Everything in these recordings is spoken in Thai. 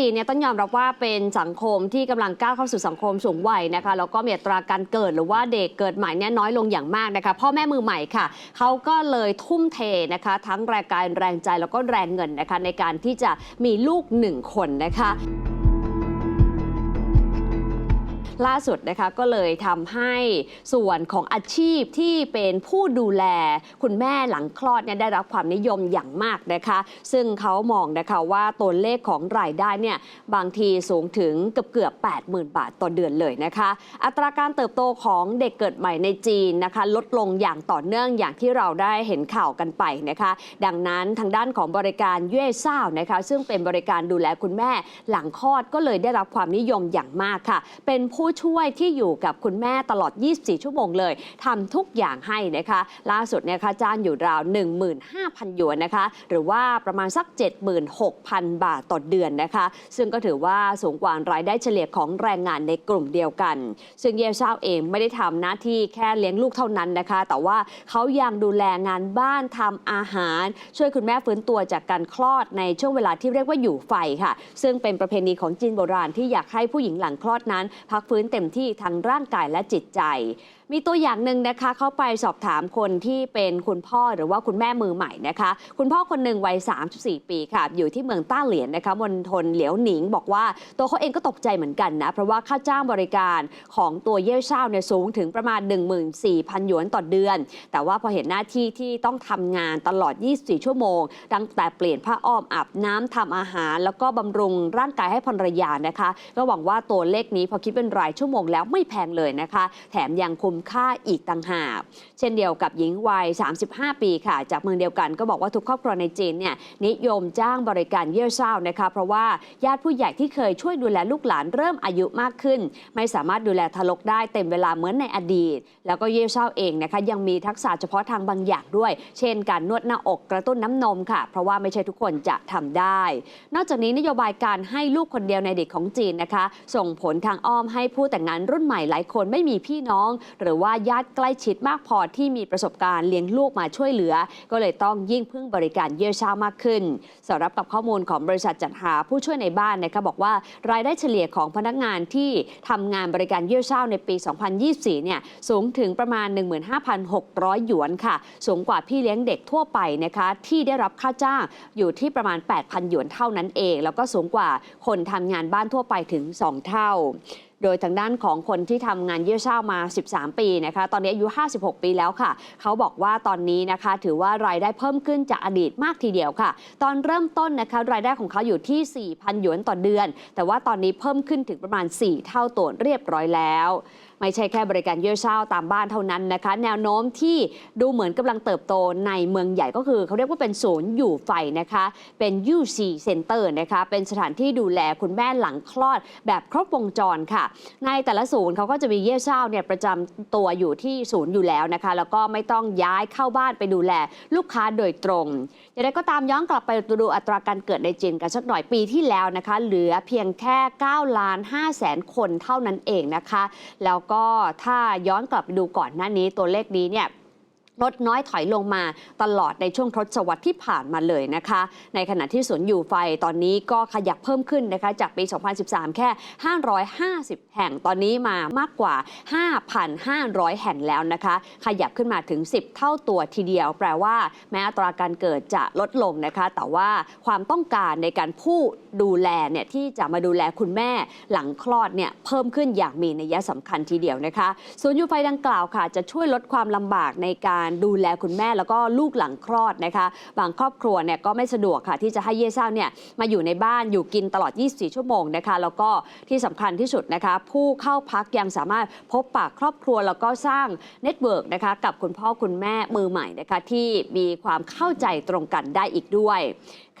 จีนเนี่ยต้องยอมรับว่าเป็นสังคมที่กำลังก้าวเข้าสู่สังคมสูงวัยนะคะแล้วก็มีอัตราการเกิดหรือว่าเด็กเกิดใหม่เนี่ยน้อยลงอย่างมากนะคะพ่อแม่มือใหม่ค่ะเขาก็เลยทุ่มเทนะคะทั้งแรงกายแรงใจแล้วก็แรงเงินนะคะในการที่จะมีลูกหนึ่งคนนะคะ ล่าสุดนะคะก็เลยทำให้ส่วนของอาชีพที่เป็นผู้ดูแล คุณแม่หลังคลอดเนี่ยได้รับความนิยมอย่างมากนะคะ ซึ่งเขามองนะคะว่าตัวเลขของรายได้เนี่ยบางทีสูงถึงเกือบเกือบ80,000 บาทต่อเดือนเลยนะคะ อัตราการเติบโตของเด็กเกิดใหม่ในจีนนะคะ ลดลงอย่างต่อเนื่องอย่างที่เราได้เห็นข่าวกันไปนะคะ ดังนั้นทางด้านของบริการเย่เซ่านะคะ ซึ่งเป็นบริการดูแลคุณแม่หลังคลอดก็เลยได้รับความนิยมอย่างมากค่ะ เป็นผู้ช่วยที่อยู่กับคุณแม่ตลอด 24 ชั่วโมงเลยทำทุกอย่างให้นะคะ ล่าสุดเนี่ยค่ะจ้างอยู่ราว 15,000 หยวนนะคะ หรือว่าประมาณสัก 76,000 บาทต่อเดือนนะคะ ซึ่งก็ถือว่าสูงกว่ารายได้เฉลี่ยของแรงงานในกลุ่มเดียวกัน ซึ่งเย่เช้าเองไม่ได้ทำหน้าที่แค่เลี้ยงลูกเท่านั้นนะคะ แต่ว่าเขายังดูแลงานบ้านทำอาหาร ช่วยคุณแม่ฟื้นตัวจากการคลอดในช่วงเวลาที่เรียกว่าอยู่ไฟค่ะ ซึ่งเป็นประเพณีของจีนโบราณที่อยากให้ผู้หญิงหลังคลอดนั้น พักฟื้นเต็มที่ทั้งร่างกายและจิตใจ มีตัวอย่างหนึ่งนะคะเข้าไปสอบถามคนที่เป็นคุณพ่อหรือว่าคุณแม่มือใหม่นะคะ คุณพ่อคนหนึ่งวัย 34 ปีค่ะ อยู่ที่เมืองต้าเหลียนนะคะมณฑลเหลียวหนิง บอกว่าตัวเขาเองก็ตกใจเหมือนกันนะเพราะว่าค่าจ้างบริการของตัวเย่เช่าเนี่ยสูงถึงประมาณ 14,000 หยวนต่อเดือน แต่ว่าพอเห็นหน้าที่ที่ต้องทำงานตลอด 24 ชั่วโมงตั้งแต่เปลี่ยนผ้าอ้อมอาบน้ำทำอาหาร แล้วก็บำรุงร่างกายให้ภรรยานะคะ ก็หวังว่าตัวเลขนี้พอคิดเป็นรายชั่วโมงแล้วไม่แพงเลยนะคะ แถมยังคุ้มค่าอีกต่างหาก เช่นเดียวกับหญิงวัย 35 ปีค่ะ จากเมืองเดียวกันก็บอกว่าทุกครอบครัวในจีนเนี่ยนิยมจ้างบริการเยี่ยวเช้านะคะ เพราะว่าญาติผู้ใหญ่ที่เคยช่วยดูแลลูกหลานเริ่มอายุมากขึ้น ไม่สามารถดูแลทารกได้เต็มเวลาเหมือนในอดีต แล้วก็เยี่ยวเช้าเองนะคะยังมีทักษะเฉพาะทางบางอย่างด้วย เช่น การนวดหน้าอกกระตุ้นน้ำนมค่ะ เพราะว่าไม่ใช่ทุกคนจะทำได้ นอกจากนี้นโยบายการให้ลูกคนเดียวในเด็กของจีนนะคะ ส่งผลทางอ้อมให้ผู้แต่งงานรุ่นใหม่หลายคนไม่มีพี่น้อง หรือว่าญาติใกล้ชิดมากพอที่มีประสบการณ์เลี้ยงลูกมาช่วยเหลือ ก็เลยต้องยิ่งพึ่งบริการเยี่ยวเช้ามากขึ้นสอดรับกับข้อมูลของบริษัทจัดหาผู้ช่วยในบ้านนะคะบอกว่ารายได้เฉลี่ยของพนักงานที่ทำงานบริการเยี่ยวเช้าในปี 2024 เนี่ยสูงถึงประมาณ 15,600 หยวนค่ะ สูงกว่าพี่เลี้ยงเด็กทั่วไปนะคะที่ได้รับค่าจ้างอยู่ที่ประมาณ 8,000 หยวนเท่านั้นเอง แล้วก็สูงกว่าคนทำงานบ้านทั่วไปถึง 2 เท่า โดยทางด้านของคนที่ทำงานเยี่ยวเช่ามา 13 ปีนะคะ ตอนนี้อายุ 56 ปีแล้วค่ะ เขาบอกว่าตอนนี้นะคะ ถือว่ารายได้เพิ่มขึ้นจากอดีตมากทีเดียวค่ะ ตอนเริ่มต้นนะคะรายได้ของเขาอยู่ที่ 4,000 หยวนต่อเดือน แต่ว่าตอนนี้เพิ่มขึ้นถึงประมาณ 4 เท่าตัวเรียบร้อยแล้ว ไม่ใช่แค่บริการเยี่ยวเช่าตามบ้านเท่านั้นนะคะ แนวโน้มที่ดูเหมือนกำลังเติบโตในเมืองใหญ่ก็คือเขาเรียกว่าเป็นศูนย์อยู่ไฟนะคะ เป็น UC Center นะคะ เป็นสถานที่ดูแลคุณแม่หลังคลอดแบบครบวงจรค่ะ ในแต่ละศูนย์เขาก็จะมีเยี่ยวเช่าเนี่ยประจำตัวอยู่ที่ศูนย์อยู่แล้วนะคะ แล้วก็ไม่ต้องย้ายเข้าบ้านไปดูแลลูกค้าโดยตรงอย่างไรก็ตามย้อนกลับไปดูอัตราการเกิดในจีนกันสักหน่อยปีที่แล้วนะคะ เหลือเพียงแค่9ล้าน5แสนคนเท่านั้นเองนะคะ แล้วก็ถ้าย้อนกลับไปดูก่อนหน้านี้ตัวเลขนี้เนี่ย ลดน้อยถอยลงมาตลอดในช่วงทศวรรษที่ผ่านมาเลยนะคะ ในขณะที่สวนอยู่ไฟตอนนี้ก็ขยับเพิ่มขึ้นนะคะจากปี 2013 แค่ 550 แห่งตอนนี้มามากกว่า 5,500 แห่งแล้วนะคะ ขยับขึ้นมาถึง 10 เท่าตัวทีเดียว แปลว่า แม้อัตราการเกิดจะลดลงนะคะ แต่ว่าความต้องการในการผู้ดูแลเนี่ยที่จะมาดูแลคุณแม่หลังคลอดเนี่ยเพิ่มขึ้นอย่างมีนัยสำคัญทีเดียวนะคะสวนยูไฟดังกล่าวค่ะ จะช่วยลดความลำบากในการดูแลคุณแม่แล้วก็ลูกหลังคลอดนะคะ บางครอบครัวเนี่ยก็ไม่สะดวกค่ะ ที่จะให้เย่เช่าเนี่ยมาอยู่ในบ้านอยู่กินตลอด 24 ชั่วโมงนะคะ แล้วก็ที่สำคัญที่สุดนะคะ ผู้เข้าพักยังสามารถพบปากครอบครัวแล้วก็สร้างเน็ตเวิร์กนะคะกับคุณพ่อคุณแม่มือใหม่นะคะที่มีความเข้าใจตรงกันได้อีกด้วย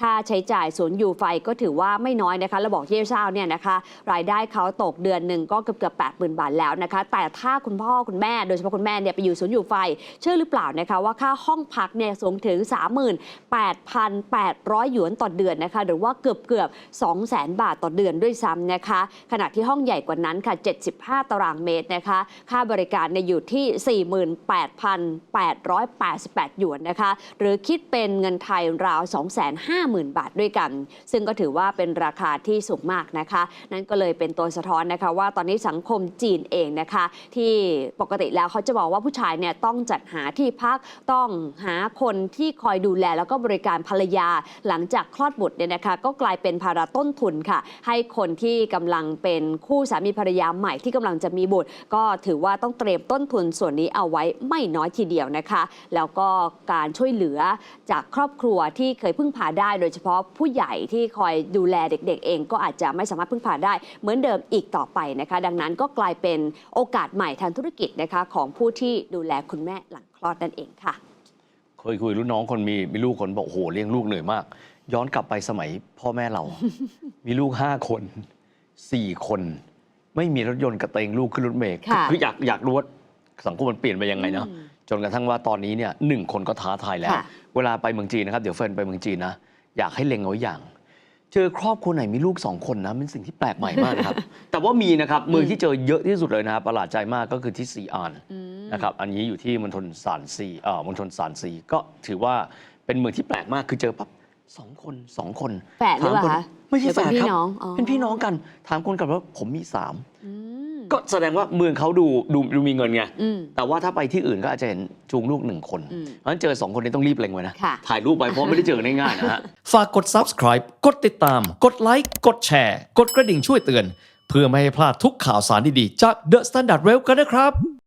ค่าใช้จ่ายศูนย์อยู่ไฟก็ถือว่าไม่น้อยนะคะเราบอกเย่เช้าเนี่ยนะคะ รายได้เขาตกเดือนหนึ่งก็เกือบเกือบแปดหมื่นบาทแล้วนะคะ แต่ถ้าคุณพ่อคุณแม่ โดยเฉพาะคุณแม่เนี่ยไปอยู่ศูนย์อยู่ไฟ เชื่อหรือเปล่านะคะว่าค่าห้องพักเนี่ยสูงถึง 38,800 หยวนต่อเดือนนะคะ หรือว่าเกือบเกือบ200,000 บาทต่อเดือนด้วยซ้ำนะคะ ขณะที่ห้องใหญ่กว่านั้นค่ะ 75 ตารางเมตรนะคะ ค่าบริการเนี่ยอยู่ที่ 48,888 หยวนนะคะ หรือคิดเป็นเงินไทยราว 2 5 0 0 0 50,000 บาทด้วยกัน ซึ่งก็ถือว่าเป็นราคาที่สูงมากนะคะ นั่นก็เลยเป็นตัวสะท้อนนะคะว่าตอนนี้สังคมจีนเองนะคะ ที่ปกติแล้วเขาจะบอกว่าผู้ชายเนี่ยต้องจัดหาที่พักต้องหาคนที่คอยดูแลแล้วก็บริการภรรยาหลังจากคลอดบุตรเนี่ยนะคะ ก็กลายเป็นภาระต้นทุนค่ะ ให้คนที่กำลังเป็นคู่สามีภรรยาใหม่ที่กำลังจะมีบุตร ก็ถือว่าต้องเตรียมต้นทุนส่วนนี้เอาไว้ไม่น้อยทีเดียวนะคะ แล้วก็การช่วยเหลือจากครอบครัวที่เคยพึ่งพาได้โดยเฉพาะผู้ใหญ่ที่คอยดูแลเด็ก ๆ เอง ก็อาจจะไม่สามารถพึ่งพาได้เหมือนเดิมอีกต่อไปนะคะ ดังนั้นก็กลายเป็นโอกาสใหม่ทางธุรกิจนะคะของผู้ที่ดูแลคุณแม่หลังคลอดนั่นเองค่ะ เคยคุยรุ่นน้องคนมีมีลูกคนบอกโอ้โหเลี้ยงลูกเหนื่อยมาก ย้อนกลับไปสมัยพ่อแม่เรา มีลูกห้าคนสี่คน ไม่มีรถยนต์กระเตงลูกขึ้นรถเมล์ค่ะ คืออยากอยากรู้ว่าสังคมมันเปลี่ยนไปยังไงเนาะ อืม จนกระทั่งว่าตอนนี้เนี่ยหนึ่งคนก็ท้าทายแล้ว ค่ะ เวลาไปเมืองจีนนะครับ เดี๋ยวเฟิร์นไปเมืองจีนนะ อยากให้เล็งเอาไว้อย่าง เจอครอบครัวไหนมีลูกสองคนนะเป็นสิ่งที่แปลกใหม่มากนะครับ แต่ว่ามีนะครับเมืองที่เจอเยอะที่สุดเลยนะครับประหลาดใจมากก็คือที่ซีอานอืมนะครับอันนี้อยู่ที่มณฑลซานซีเอ่อมณฑลซานซีก็ถือว่าเป็นเมืองที่แปลกมากคือเจอปั๊บสองคนสองคนแฝดหรือเปล่าถมนคะไม่ใช่หรือแฝเป็นดพี่ครับน้องอ๋อ เป็นพี่น้องกัน ถามคนกลับว่าผมมีสาม อืม ก็แสดงว่าเมืองเขาดูดูดูมีเงินไง อืม แต่ว่าถ้าไปที่อื่นก็อาจจะเห็นจูงลูกหนึ่งคน อืมเพราะฉะนั้นเจอสองคนนี้ต้องรีบเล็งไว้นะ ค่ะ ถ่ายรูปไว้เพราะไม่ได้เจอกันง่ายๆนะฮะ ฝากกด subscribe กดติดตาม กดไลค์ กดแชร์ กดกระดิ่งช่วยเตือน เพื่อไม่ให้พลาดทุกข่าวสารดี ๆ จาก The Standard Well กันนะครับ